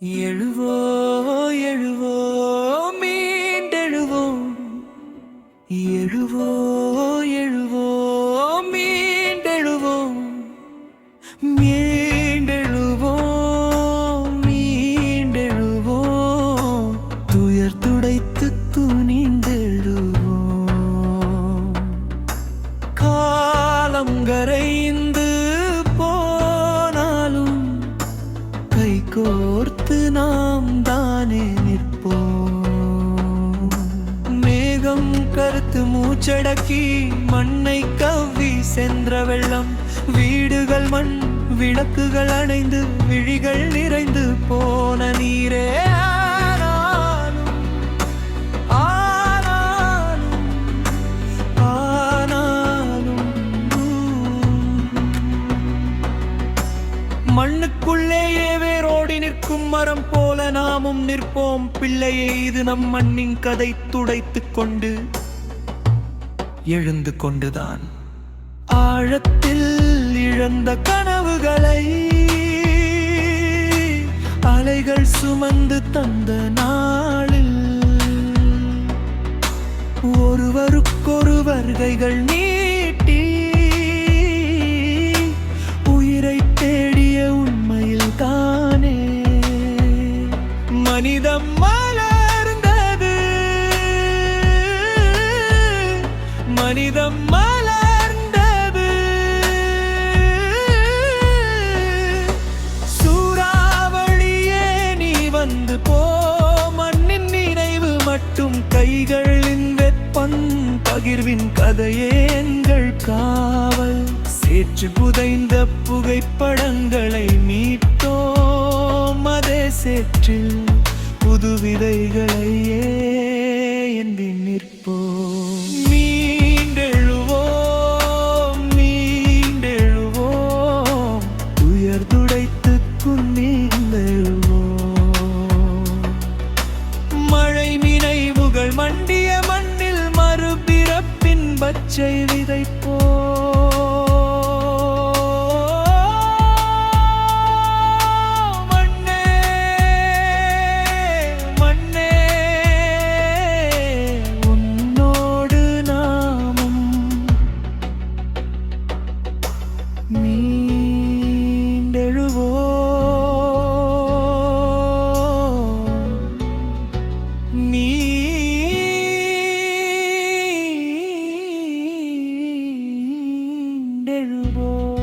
எழுவோ எழுவோ மீண்டெழுவோம் எழுவோ எழுவோ மீண்டெழுவோம் மீண்டெழுவோம் மீண்டெழுவோம் துயர் துடைத்து துணிந்தெழுவோம் காலம் கை கோர்த்து நாம் தானே நிற்போம். மேகம் கருத்து மூச்சடக்கி மண்ணை கவ்வி சென்ற வெள்ளம். வீடுகள் மண் விளக்குகள் அணைந்து விழிகள் நிறைந்து போன நீரே. நமக்குள்ளேயே வேரோடி நிற்கும் மரம் போல நாமும் நிற்போம். பிள்ளையே இது நம் மண்ணின் கதை. துடைத்துக் கொண்டு எழுந்து கொண்டுதான். ஆழத்தில் இழந்த கனவுகளை அலைகள் சுமந்து தந்த நாளில். ஒருவருக்கொரு வருகைகள் நீ பகிர்வின் கதையே எங்கள் காவல். சேற்று புதைந்த புகைப்படங்களை மீட்டோம். அதே சேற்றில் புது விதைகளையே எந்தி நிற்போம். பச்சை விதைப்போ மீண்டெழுவோம்